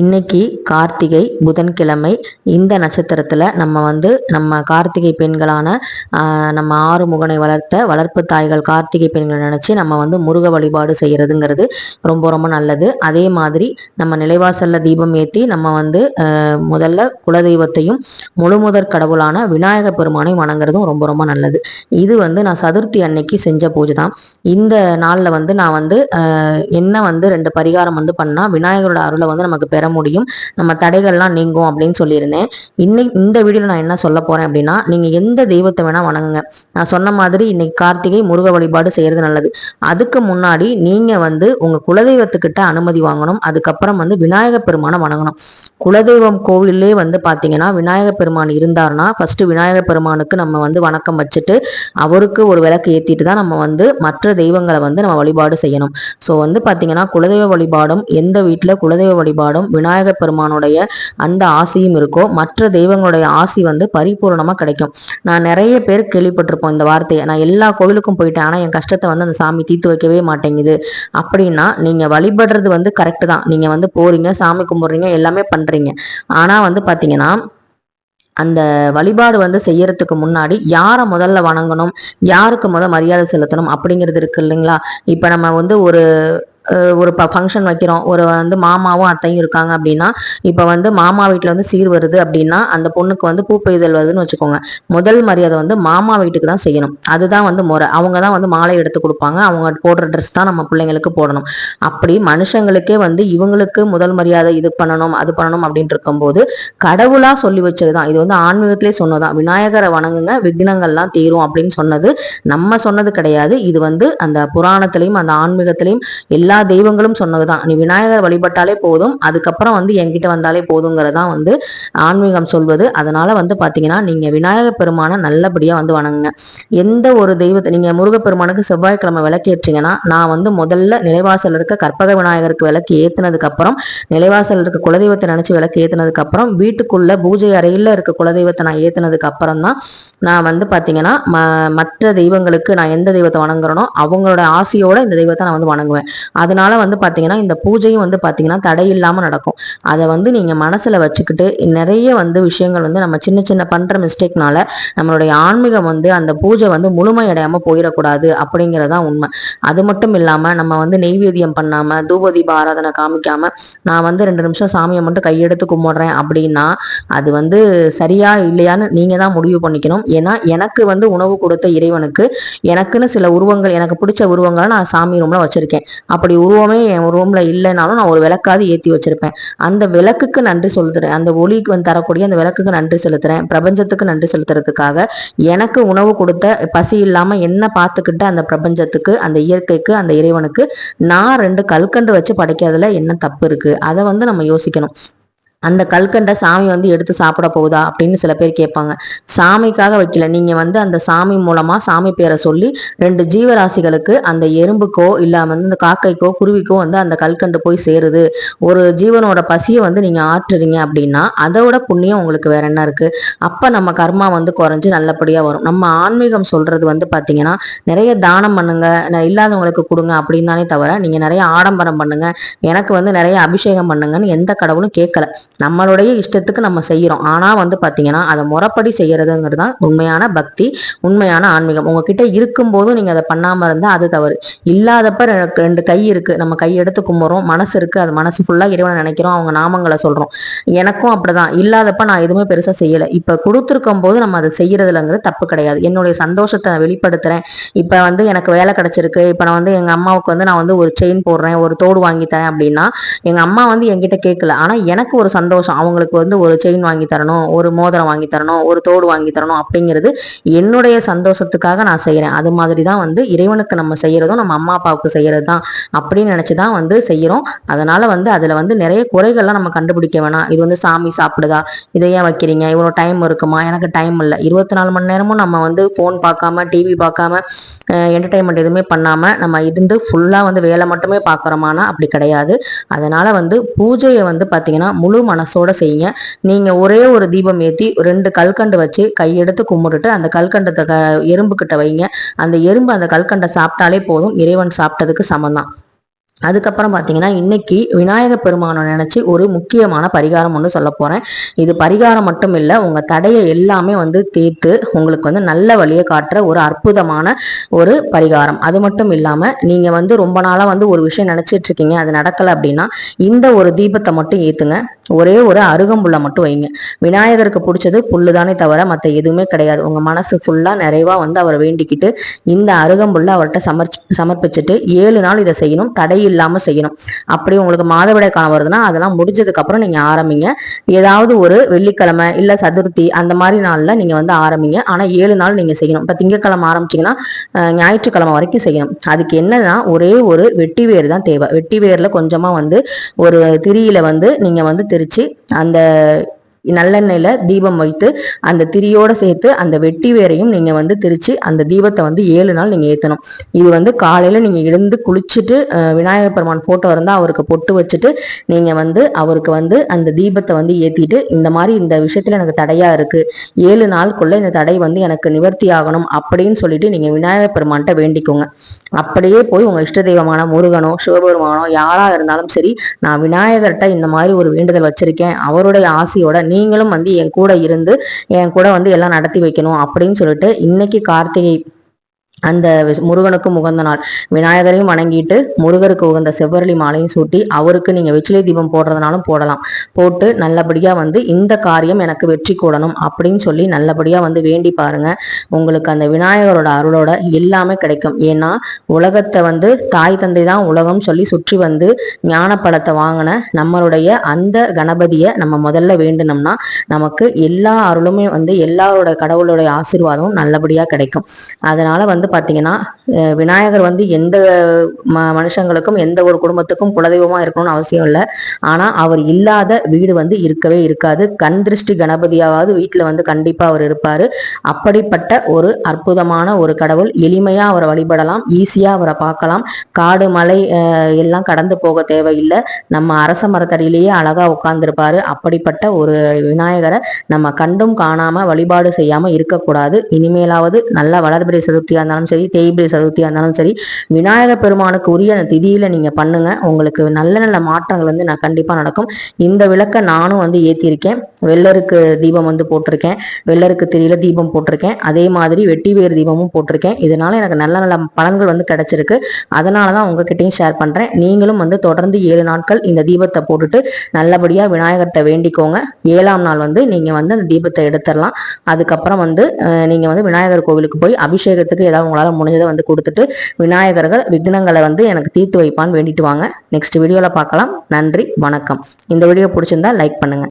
இன்னைக்கு கார்த்திகை புதன்கிழமை இந்த நட்சத்திரத்தில் நம்ம வந்து நம்ம கார்த்திகை பெண்களான நம்ம நம்ம ஆறுமுகனை வளர்த்த வளர்ப்பு தாய்கள் கார்த்திகை பெண்களை நினச்சி நம்ம வந்து முருக வழிபாடு செய்கிறதுங்கிறது ரொம்ப ரொம்ப நல்லது. அதே மாதிரி நம்ம நிலைவாசலில் தீபம் ஏற்றி நம்ம வந்து முதல்ல குலதெய்வத்தையும் முழுமுதற் கடவுளான விநாயக பெருமானை வணங்குறதும் ரொம்ப ரொம்ப நல்லது. இது வந்து நான் சதுர்த்தி அன்னைக்கு செஞ்ச பூஜை தான் இந்த நாளில் வந்து நான் வந்து என்ன வந்து ரெண்டு பரிகாரம் வந்து பண்ணால் விநாயகரோட அருளை வந்து நமக்கு பெற முடியும். நம்ம தடைகள்லாம் நீங்கும் அப்படின்னு சொல்லியிருந்தேன். இன்னைக்கு இந்த வீடியோவில் நான் என்ன சொல்ல போகிறேன் அப்படின்னா நீங்கள் எந்த தெய்வத்தை வேணால் வணங்குங்க. நான் சொன்ன மாதிரி இன்னைக்கு கார்த்திகை முருக வழிபாடு செய்கிறது நல்லது. அதுக்கு முன்னாடி நீங்கள் வந்து உங்கள் குலதெய்வத்துக்கிட்ட அனுமதி வாங்கணும். அதுக்கப்புறம் வந்து விநாயகர் பெருமானை வணங்கணும். குலதெய்வம் கோவிலே வந்து பார்த்தீங்கன்னா விநாயகர் பெருமான் இருந்தார்னா ஃபஸ்ட்டு விநாயகர் பெருமானுக்கு நம்ம வந்து வணக்கம் வச்சுட்டு அவருக்கு ஒரு விளக்கு ஏற்றிட்டு தான் நம்ம வந்து மற்ற தெய்வங்களை வந்து நம்ம வழிபாடு செய்யணும். ஸோ வந்து பார்த்தீங்கன்னா குலதெய்வ வழிபாடும் எந்த வீட்டில் குலதெய்வ வழிபாடும் விநாயகர் பெருமானுடைய அந்த ஆசையும் இருக்கோ மற்ற தெய்வங்களுடைய ஆசி வந்து பரிபூரணமாக கிடைக்கும். நான் நிறைய பேர் கேள்விப்பட்டிருப்போம் இந்த வார்த்தையை. நான் எல்லா கோவிலுக்கும் போயிட்டேன். ஆனால் என் கஷ்டத்தை வந்து அந்த சாமி தீர்த்து வைக்கவே மாட்டேங்குது. அப்படின்னா நீங்கள் வழிபடுறது வந்து கரெக்டு தான். நீங்கள் வந்து போறீங்க சாமி கும்பிட்றீங்க எல்லாமே பண்ணுறீங்க ஆனால் வந்து பார்த்தீங்கன்னா அந்த வழிபாடு வந்து செய்யறதுக்கு முன்னாடி யாரை முதல்ல வணங்கணும் யாருக்கு முதல் மரியாதை செலுத்தணும் அப்படிங்கிறது இருக்கு இல்லைங்களா? இப்போ நம்ம வந்து ஒரு ஒரு ஃபங்க்ஷன் வைக்கிறோம். ஒரு வந்து மாமாவும் அத்தையும் இருக்காங்க அப்படின்னா இப்போ வந்து மாமா வீட்டில் வந்து சீர் வருது அப்படின்னா அந்த பொண்ணுக்கு வந்து பூ பெய்தல் வருதுன்னு வச்சுக்கோங்க. முதல் மரியாதை வந்து மாமா வீட்டுக்கு தான் செய்யணும். அதுதான் வந்து முறை. அவங்க தான் வந்து மாலை எடுத்து கொடுப்பாங்க. அவங்க போடுற ட்ரெஸ் தான் நம்ம பிள்ளைங்களுக்கு போடணும். அப்படி மனுஷங்களுக்கே வந்து இவங்களுக்கு முதல் மரியாதை இது பண்ணணும் அது பண்ணணும் அப்படின்ட்டு இருக்கும்போது கடவுளாக சொல்லி வச்சது தான் இது வந்து ஆன்மீகத்திலே சொன்னதான் விநாயகரை வணங்குங்க விக்னங்கள்லாம் தீரும் அப்படின்னு சொன்னது நம்ம சொன்னது கிடையாது. இது வந்து அந்த புராணத்திலையும் அந்த ஆன்மீகத்திலையும் எல்லா தெய்வங்களும் சொன்னதுதான். நீ விநாயகர் வழிபட்டாலே போதும் அதுக்கப்புறம் வந்து என்கிட்ட வந்தாலே போதுங்கிறதான் வந்து ஆன்மீகம் சொல்வது. அதனால வந்து பாத்தீங்கன்னா நீங்க விநாயகர் பெருமானை நல்லபடியா வந்து வணங்குங்க. எந்த ஒரு தெய்வத்தை நீங்க முருகப்பெருமானுக்கு செவ்வாய்க்கிழமை விளக்கேற்றீங்கன்னா நான் வந்து முதல்ல நிலைவாசல் இருக்க கற்பக விநாயகருக்கு விளக்கு ஏத்துனதுக்கு அப்புறம் நிலைவாசல் இருக்க குலதெய்வத்தை நினைச்சு விளக்கு ஏத்துனதுக்கு அப்புறம் வீட்டுக்குள்ள பூஜை அறையில இருக்க குலதெய்வத்தை நான் ஏத்துனதுக்கு அப்புறம் தான் நான் வந்து பாத்தீங்கன்னா ம- மற்ற தெய்வங்களுக்கு நான் எந்த தெய்வத்தை வணங்குறேனோ அவங்களோட ஆசையோட இந்த தெய்வத்தை நான் வந்து வணங்குவேன். அதனால வந்து பார்த்தீங்கன்னா இந்த பூஜையும் வந்து பார்த்தீங்கன்னா தடை இல்லாமல் நடக்கும். அதை வந்து நீங்கள் மனசில் வச்சுக்கிட்டு நிறைய வந்து விஷயங்கள் வந்து நம்ம சின்ன சின்ன பண்ணுற மிஸ்டேக்னால நம்மளுடைய ஆன்மீகம் வந்து அந்த பூஜை வந்து முழுமையடையாமல் போயிடக்கூடாது அப்படிங்கறதுதான் உண்மை. அது மட்டும் இல்லாமல் நம்ம வந்து நெய்வேதியம் பண்ணாமல் தூபதீப ஆராதனை காமிக்காம நான் வந்து ரெண்டு நிமிஷம் சாமியை மட்டும் கையெடுத்து கும்பிடுறேன் அப்படின்னா அது வந்து சரியா இல்லையான்னு நீங்கள் தான் முடிவு பண்ணிக்கணும். ஏன்னா எனக்கு வந்து உணவு கொடுத்த இறைவனுக்கு எனக்குன்னு சில உருவங்கள் எனக்கு பிடிச்ச உருவங்களை நான் சாமி ரூம்ல வச்சிருக்கேன். அப்படி உருவமே என் ரூம்ல இல்லைனாலும் நான் ஒரு விளக்காவது ஏத்தி வச்சிருப்பேன். அந்த விளக்குக்கு நன்றி செலுத்துகிறேன் அந்த ஒளிக்கு வந்து தரக்கூடிய அந்த விளக்குக்கு நன்றி செலுத்துறேன். பிரபஞ்சத்துக்கு நன்றி செலுத்துறதுக்காக எனக்கு உணவு கொடுத்த பசி இல்லாம என்ன பார்த்துக்கிட்ட அந்த பிரபஞ்சத்துக்கு அந்த இயற்கைக்கு அந்த இறைவனுக்கு நான் ரெண்டு கல்கண்டு வச்சு படைக்கிறதுல என்ன தப்பு இருக்கு? அதை வந்து நம்ம யோசிக்கணும். அந்த கல்கண்டை சாமி வந்து எடுத்து சாப்பிட போகுதா அப்படின்னு சில பேர் கேட்பாங்க. சாமிக்காக வைக்கல. நீங்க வந்து அந்த சாமி மூலமா சாமி பேரை சொல்லி ரெண்டு ஜீவராசிகளுக்கு அந்த எறும்புக்கோ இல்லை வந்து இந்த காக்கைக்கோ குருவிக்கோ வந்து அந்த கல்கண்டு போய் சேருது. ஒரு ஜீவனோட பசியை வந்து நீங்க ஆற்றுறீங்க அப்படின்னா அதோட புண்ணியம் உங்களுக்கு வேற என்ன இருக்கு? அப்ப நம்ம கர்மா வந்து குறைஞ்சு நல்லபடியா வரும். நம்ம ஆன்மீகம் சொல்றது வந்து பாத்தீங்கன்னா நிறைய தானம் பண்ணுங்க இல்லாதவங்களுக்கு கொடுங்க அப்படின்னு தானே தவிர நீங்க நிறைய ஆடம்பரம் பண்ணுங்க எனக்கு வந்து நிறைய அபிஷேகம் பண்ணுங்கன்னு எந்த கடவுளும் கேட்கல. நம்மளுடைய இஷ்டத்துக்கு நம்ம செய்கிறோம் ஆனால் வந்து பார்த்தீங்கன்னா அதை முறைப்படி செய்கிறதுங்கிறது தான் உண்மையான பக்தி உண்மையான ஆன்மீகம். உங்ககிட்ட இருக்கும்போதும் நீங்கள் அதை பண்ணாமல் இருந்தால் அது தவறு. இல்லாதப்ப ரெ- ரெண்டு கை இருக்குது நம்ம கை எடுத்து கும்புறோம் மனசு இருக்குது அது மனசு ஃபுல்லாக இறைவனை நினைக்கிறோம். அவங்க நாமங்களை சொல்கிறோம் எனக்கும் அப்படிதான். இல்லாதப்ப நான் எதுவுமே பெருசாக செய்யலை. இப்போ கொடுத்துருக்கும் போது நம்ம அதை செய்கிறதுலங்கிறது தப்பு கிடையாது. என்னுடைய சந்தோஷத்தை நான் வெளிப்படுத்துகிறேன் இப்போ வந்து எனக்கு வேலை கிடச்சிருக்கு. இப்போ நான் வந்து எங்கள் அம்மாவுக்கு வந்து நான் வந்து ஒரு செயின் போடுறேன். ஒரு தோடு வாங்கி தரேன் அப்படின்னா எங்கள் அம்மா வந்து என்கிட்ட கேட்கல. ஆனால் எனக்கு ஒரு சந்தோஷம் சந்தோஷம். அவங்களுக்கு வந்து ஒரு செயின் வாங்கி தரணும் ஒரு மோதிரம் வாங்கி தரணும் ஒரு தோடு வாங்கி தரணும் அப்படிங்கிறது என்னுடைய சந்தோஷத்துக்காக நான் செய்கிறேன் அது மாதிரி தான் வந்து இறைவனுக்கு நம்ம செய்கிறதும் நம்ம அம்மா அப்பாவுக்கு செய்கிறது தான் அப்படின்னு நினச்சி தான் வந்து செய்கிறோம் அதனால் வந்து அதில் வந்து நிறைய குறைகள்லாம் நம்ம கண்டுபிடிக்க வேணாம். இது வந்து சாமி சாப்பிடுதா? இதை ஏன் வைக்கிறீங்க? இவ்வளோ டைம் இருக்குமா? எனக்கு டைம் இல்லை. இருபத்தி நாலு மணி நேரமும் நம்ம வந்து ஃபோன் பார்க்காம டிவி பார்க்காம என்டர்டைன்மெண்ட் எதுவுமே பண்ணாமல் நம்ம இருந்து ஃபுல்லாக வந்து வேலை மட்டுமே பார்க்குறோமானா அப்படி கிடையாது. அதனால் வந்து பூஜையை வந்து பார்த்தீங்கன்னா முழு மனசோட செய்யுங்க. நீங்க ஒரே ஒரு தீபம் ஏற்றி ரெண்டு கல்கண்டு வச்சு கையெடுத்து கும்பிட்டுட்டு அந்த கல்கண்டத்தை க எறும்பு கிட்ட வைங்க. அந்த எறும்பு அந்த கல்கண்டை சாப்பிட்டாலே போதும். இறைவன் சாப்பிட்டதுக்கு சமம் தான் அதுக்கப்புறம் பார்த்தீங்கன்னா இன்னைக்கு விநாயக பெருமானை நினச்சி ஒரு முக்கியமான பரிகாரம் ஒன்று சொல்ல போகிறேன் இது பரிகாரம் மட்டும் இல்லை உங்கள் தடையை எல்லாமே வந்து தீர்த்து உங்களுக்கு வந்து நல்ல வழியை காட்டுற ஒரு அற்புதமான ஒரு பரிகாரம். அது மட்டும் இல்லாமல் நீங்கள் வந்து ரொம்ப நாளாக வந்து ஒரு விஷயம் நினச்சிட்டு இருக்கீங்க அது நடக்கலை அப்படின்னா இந்த ஒரு தீபத்தை மட்டும் ஏற்றுங்க ஒரே ஒரு அருகம்புல்லை மட்டும் வைங்க. விநாயகருக்கு பிடிச்சது புல்லு தானே தவிர மற்ற எதுவுமே கிடையாது. உங்கள் மனசு ஃபுல்லாக நிறைவாக வந்து அவரை வேண்டிக்கிட்டு இந்த அருகம்புல்லை அவர்கிட்ட சமர் சமர்ப்பிச்சுட்டு ஏழு நாள் இதை செய்யணும். தடை இல்லாமல் செய்யணும். அப்படி உங்களுக்கு மாதவிடாய் காலம் வருதுன்னா அதெல்லாம் முடிஞ்சதுக்கப்புறம் நீங்கள் ஆரம்பிங்க. ஏதாவது ஒரு வெள்ளிக்கிழமை இல்லை சதுர்த்தி அந்த மாதிரி நாளில் நீங்கள் வந்து ஆரம்பிங்க. ஆனால் ஏழு நாள் நீங்கள் செய்யணும். இப்போ திங்கக்கிழமை ஆரம்பிச்சிங்கன்னா ஞாயிற்றுக்கிழமை வரைக்கும் செய்யணும். அதுக்கு என்னன்னா ஒரே ஒரு வெட்டி வேர் தான் தேவை. வெட்டி வேரில் கொஞ்சமாக வந்து ஒரு திரியில வந்து நீங்கள் வந்து திரிச்சு அந்த நல்லெண்ணெயில் தீபம் வைத்து அந்த திரியோடு சேர்த்து அந்த வெட்டி வேரையும் நீங்கள் வந்து திரித்து அந்த தீபத்தை வந்து ஏழு நாள் நீங்கள் ஏற்றணும் இது வந்து காலையில் நீங்கள் எழுந்து குளிச்சுட்டு விநாயகர் பெருமான் ஃபோட்டோ இருந்தால் அவருக்கு பொட்டு வச்சுட்டு நீங்கள் வந்து அவருக்கு வந்து அந்த தீபத்தை வந்து ஏற்றிட்டு இந்த மாதிரி இந்த விஷயத்தில் எனக்கு தடையாக இருக்குது ஏழு நாளுக்குள்ளே இந்த தடை வந்து எனக்கு நிவர்த்தி ஆகணும் அப்படின்னு சொல்லிட்டு நீங்கள் விநாயகர் பெருமான்கிட்ட வேண்டிக்கோங்க. அப்படியே போய் உங்கள் இஷ்ட தெய்வமான முருகனோ சிவபெருமானோ யாராக இருந்தாலும் சரி நான் விநாயகர்கிட்ட இந்த மாதிரி ஒரு வேண்டுதல் வச்சிருக்கேன். அவருடைய ஆசையோட நீங்களும் வந்து என் கூட இருந்து என் கூட வந்து எல்லாம் நடத்தி வைக்கணும் அப்படின்னு சொல்லிட்டு இன்னைக்கு கார்த்திகை அந்த முருகனுக்கும் உகந்த நாள். விநாயகரையும் வணங்கிட்டு முருகருக்கு உகந்த செவ்வரளி மாலையும் சூட்டி அவருக்கு நீங்க வெற்றிலை தீபம் போடுறதுனாலும் போடலாம். போட்டு நல்லபடியா வந்து இந்த காரியம் எனக்கு வெற்றி கூடணும் அப்படின்னு சொல்லி நல்லபடியா வந்து வேண்டி பாருங்க. உங்களுக்கு அந்த விநாயகரோட அருளோட எல்லாமே கிடைக்கும். ஏன்னா உலகத்தை வந்து தாய் தந்தை தான் உலகம் சொல்லி சுற்றி வந்து ஞான பழத்தை வாங்கின நம்மளுடைய அந்த கணபதியை நம்ம முதல்ல வேண்டணும்னா நமக்கு எல்லா அருளுமே வந்து எல்லாரோட கடவுளுடைய ஆசீர்வாதமும் நல்லபடியா கிடைக்கும். அதனால வந்து வந்து பார்த்தீங்கன்னா விநாயகர் வந்து எந்த ம மனுஷங்களுக்கும் எந்த ஒரு குடும்பத்துக்கும் குலதெய்வமாக இருக்கணும்னு அவசியம் இல்லை. ஆனால் அவர் இல்லாத வீடு வந்து இருக்கவே இருக்காது. கண் திருஷ்டி கணபதியாவது வீட்டில் வந்து கண்டிப்பாக அவர் இருப்பார். அப்படிப்பட்ட ஒரு அற்புதமான ஒரு கடவுள் எளிமையாக அவரை வழிபடலாம் ஈஸியாக அவரை பார்க்கலாம். காடு மலை எல்லாம் கடந்து போக தேவையில்லை. நம்ம அரச மரத்தடியிலேயே அழகாக உட்கார்ந்துருப்பாரு. அப்படிப்பட்ட ஒரு விநாயகரை நம்ம கண்டும் காணாமல் வழிபாடு செய்யாமல் இருக்கக்கூடாது. இனிமேலாவது நல்ல வளர்பிறை சதுர்த்தியாக இருந்தாலும் சரி தேய்பிரை சதுர்த்தியாக இருந்தாலும் சரி விநாயக பெருமானுக்கு உரிய அந்த திதியில் நீங்கள் பண்ணுங்கள் உங்களுக்கு நல்ல நல்ல மாற்றங்கள் வந்து நான் கண்டிப்பாக நடக்கும். இந்த விளக்கை நானும் வந்து ஏற்றிருக்கேன் வெள்ளருக்கு தீபம் வந்து போட்டிருக்கேன். வெள்ளருக்கு திரியில தீபம் போட்டிருக்கேன். அதே மாதிரி வெட்டி வேறு தீபமும் போட்டிருக்கேன். இதனால எனக்கு நல்ல நல்ல பலன்கள் வந்து கிடைச்சிருக்கு. அதனால தான் உங்ககிட்டயும் ஷேர் பண்ணுறேன் நீங்களும் வந்து தொடர்ந்து ஏழு நாட்கள் இந்த தீபத்தை போட்டுட்டு நல்லபடியாக விநாயகர்கிட்ட வேண்டிக்கோங்க. ஏழாம் நாள் வந்து நீங்கள் வந்து அந்த தீபத்தை எடுத்துடலாம். அதுக்கப்புறம் வந்து நீங்கள் வந்து விநாயகர் கோவிலுக்கு போய் அபிஷேகத்துக்கு ஏதாவது உங்களால் முடிஞ்சதை வந்து கொடுத்துட்டு விநாயகர்கள் விக்னங்களை வந்து எனக்கு தீர்த்து வைப்பான்னு வேண்டிட்டு வாங்க. நெக்ஸ்ட் வீடியோவில் பார்க்கலாம். நன்றி வணக்கம். இந்த வீடியோ பிடிச்சிருந்தா லைக் பண்ணுங்கள்